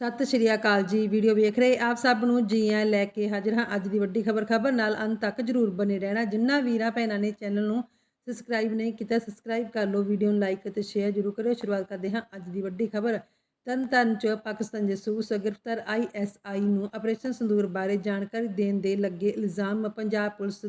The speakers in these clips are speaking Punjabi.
ਸਤਿ ਸ਼੍ਰੀ ਅਕਾਲ ਜੀ। ਵੀਡੀਓ ਵੇਖ ਰਹੇ ਆਪ ਸਭ ਨੂੰ ਜੀ ਆਇਆਂ ਲੈ ਕੇ ਹਾਜ਼ਰ ਹਾਂ। ਅੱਜ ਦੀ ਵੱਡੀ ਖਬਰ ਖਬਰ ਨਾਲ ਅੰਤ ਤੱਕ ਜਰੂਰ ਬਨੇ ਰਹਿਣਾ। ਜਿੰਨਾ ਵੀਰਾਂ ਭੈਣਾਂ ਨੇ ਚੈਨਲ ਨੂੰ ਸਬਸਕ੍ਰਾਈਬ ਨਹੀਂ ਕੀਤਾ ਸਬਸਕ੍ਰਾਈਬ ਕਰ ਲਓ, ਵੀਡੀਓ ਨੂੰ ਲਾਈਕ ਅਤੇ ਸ਼ੇਅਰ ਜਰੂਰ ਕਰਿਓ। ਸ਼ੁਰੂਆਤ ਕਰਦੇ ਹਾਂ ਅੱਜ ਦੀ ਵੱਡੀ ਖਬਰ। ਤਰਨਤਾਰਨ ਚ ਪਾਕਿਸਤਾਨ ਜਸੂਸ ਗ੍ਰਿਫਤਾਰ ਆਈਐਸਆਈ ਨੂੰ ਆਪਰੇਸ਼ਨ ਸੰਦੂਰ ਬਾਰੇ ਜਾਣਕਾਰੀ ਦੇਣ ਦੇ ਲੱਗੇ ਇਲਜ਼ਾਮ। ਪੰਜਾਬ ਪੁਲਿਸ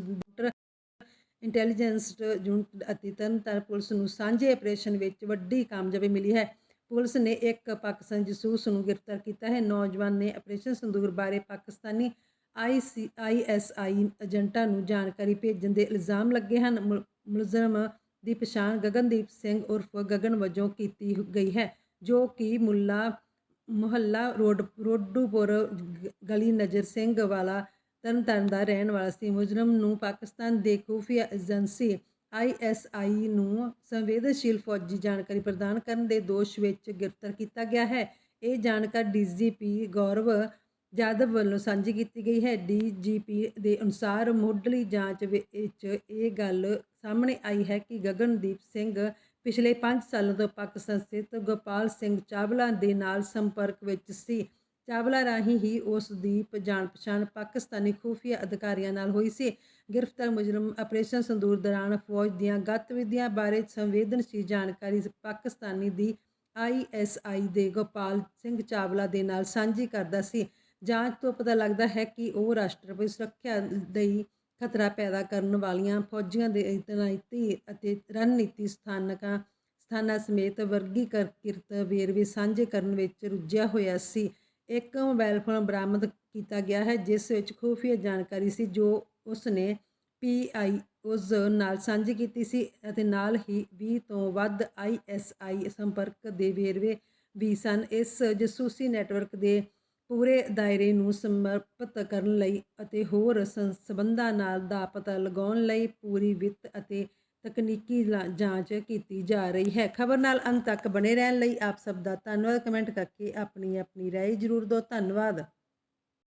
ਇੰਟੈਲੀਜੈਂਸ ਯੂਨਿਟ ਅਤੇ ਤਰਨਤਾਰਨ ਪੁਲਿਸ ਨੂੰ ਸਾਂਝੇ ਆਪਰੇਸ਼ਨ ਵਿੱਚ ਵੱਡੀ ਕਾਮਯਾਬੀ ਮਿਲੀ ਹੈ। ਪੁਲਿਸ ਨੇ ਇੱਕ ਪਾਕਿਸਤਾਨੀ ਜਸੂਸ ਨੂੰ ਗ੍ਰਿਫਤਾਰ ਕੀਤਾ ਹੈ। ਨੌਜਵਾਨ ਨੇ ਆਪਰੇਸ਼ਨ ਸੰਦੂਰ ਬਾਰੇ ਪਾਕਿਸਤਾਨੀ ਆਈਸੀ ਆਈਐਸਆਈ ਏਜੰਟਾਂ ਨੂੰ ਜਾਣਕਾਰੀ ਭੇਜਣ ਦੇ ਇਲਜ਼ਾਮ ਲੱਗੇ ਹਨ। ਮੁਲ- ਮੁਲਜ਼ਮ ਦੀ ਪਛਾਣ ਗਗਨਦੀਪ ਸਿੰਘ ਉਰਫ ਗਗਨ ਵਜੋਂ ਕੀਤੀ ਗਈ ਹੈ, ਜੋ ਕਿ ਮੁੱਲਾ, ਮੁਹੱਲਾ ਰੋਡ, ਰੋਡੂਪੁਰ ਗ- ਗਲੀ ਨਜ਼ਰ ਸਿੰਘ ਵਾਲਾ ਤਰਨਤਾਰਨ ਦਾ ਰਹਿਣ ਵਾਲਾ ਸੀ। ਮੁਜਰਮ ਨੂੰ ਪਾਕਿਸਤਾਨ ਦੇ ਖੂਫੀਆ ਏਜੰਸੀ ਆਈਐਸਆਈ ਨੂੰ ਸੰਵੇਦਨਸ਼ੀਲ ਫੌਜੀ ਜਾਣਕਾਰੀ ਪ੍ਰਦਾਨ ਕਰਨ ਦੇ ਦੋਸ਼ ਵਿੱਚ ਗ੍ਰਿਫਤਾਰ ਕੀਤਾ ਗਿਆ ਹੈ। ਇਹ ਜਾਣਕਾਰੀ ਡੀਜੀਪੀ ਗੌਰਵ ਜਾਦਵ ਵੱਲੋਂ ਸਾਂਝੀ ਕੀਤੀ ਗਈ ਹੈ। ਡੀਜੀਪੀ ਦੇ ਅਨੁਸਾਰ ਮੁੱਢਲੀ ਜਾਂਚ ਵਿੱਚ ਇਹ ਗੱਲ ਸਾਹਮਣੇ ਆਈ ਹੈ ਕਿ ਗਗਨਦੀਪ ਸਿੰਘ ਪਿਛਲੇ 5 ਸਾਲਾਂ ਤੋਂ ਪਾਕਿਸਤਾਨ ਸਥਿਤ ਗੋਪਾਲ ਸਿੰਘ ਚਾਵਲਾ ਦੇ ਨਾਲ ਸੰਪਰਕ ਵਿੱਚ ਸੀ। ਚਾਵਲਾ ਰਾਹੀਂ ਹੀ ਉਸ ਦੀ ਜਾਣ ਪਛਾਣ ਪਾਕਿਸਤਾਨੀ ਖੂਫੀਆ ਅਧਿਕਾਰੀਆਂ ਨਾਲ ਹੋਈ ਸੀ। ਗ੍ਰਿਫਤਾਰ ਮੁਜਰਮ ਆਪਰੇਸ਼ਨ ਸੰਦੂਰ ਦੌਰਾਨ ਫੌਜ ਦੀਆਂ ਗਤੀਵਿਧੀਆਂ ਬਾਰੇ ਸੰਵੇਦਨਸ਼ੀਲ ਜਾਣਕਾਰੀ ਪਾਕਿਸਤਾਨੀ ਦੀ ਆਈਐਸਆਈ ਦੇ ਗੋਪਾਲ ਸਿੰਘ ਚਾਵਲਾ ਦੇ ਨਾਲ ਸਾਂਝੀ ਕਰਦਾ ਸੀ। ਜਾਂਚ ਤੋਂ ਪਤਾ ਲੱਗਦਾ ਹੈ ਕਿ ਉਹ ਰਾਸ਼ਟਰਪਤੀ ਸੁਰੱਖਿਆ ਲਈ ਖਤਰਾ ਪੈਦਾ ਕਰਨ ਵਾਲੀਆਂ ਫੌਜੀਆਂ ਦੇ ਤਨਾਇਤੀ ਅਤੇ ਰਣਨੀਤੀ ਸਥਾਨਕਾਂ ਸਥਾਨਾਂ ਸਮੇਤ ਵਰਗੀਕ੍ਰਿਤ ਵੇਰਵੇ ਸਾਂਝੇ ਕਰਨ ਵਿੱਚ ਰੁੱਝਿਆ ਹੋਇਆ ਸੀ। ਇੱਕ ਮੋਬਾਈਲ ਫੋਨ ਬਰਾਮਦ ਕੀਤਾ ਗਿਆ ਹੈ, ਜਿਸ ਵਿੱਚ ਖੂਫੀਆ ਜਾਣਕਾਰੀ ਸੀ, ਜੋ ਉਸ ਨੇ ਪੀਆਈ ਉਸ ਨਾਲ ਸਾਂਝੀ ਕੀਤੀ ਸੀ ਅਤੇ ਨਾਲ ਹੀ 20 ਤੋਂ ਵੱਧ ਆਈਐਸਆਈ ਸੰਪਰਕ ਦੇ ਵੇਰਵੇ ਵੀ ਸਨ। ਇਸ ਜਸੂਸੀ ਨੈਟਵਰਕ ਦੇ ਪੂਰੇ ਦਾਇਰੇ ਨੂੰ ਸਮਰਪਿਤ ਕਰਨ ਲਈ ਅਤੇ ਹੋਰ ਸੰਬੰਧਾਂ ਨਾਲ ਦਾ ਪਤਾ ਲਗਾਉਣ ਲਈ ਪੂਰੀ ਵਿੱਤ ਅਤੇ ਤਕਨੀਕੀ ਲਾ- ਜਾਂਚ ਕੀਤੀ ਜਾ ਰਹੀ ਹੈ। ਖਬਰ ਨਾਲ ਅੰਤ ਤੱਕ ਬਣੇ ਰਹਿਣ ਲਈ ਆਪ ਸਭ ਦਾ ਧੰਨਵਾਦ। ਕਮੈਂਟ ਕਰਕੇ ਆਪਣੀ ਆਪਣੀ ਰਾਏ ਜ਼ਰੂਰ ਦਿਓ। ਧੰਨਵਾਦ।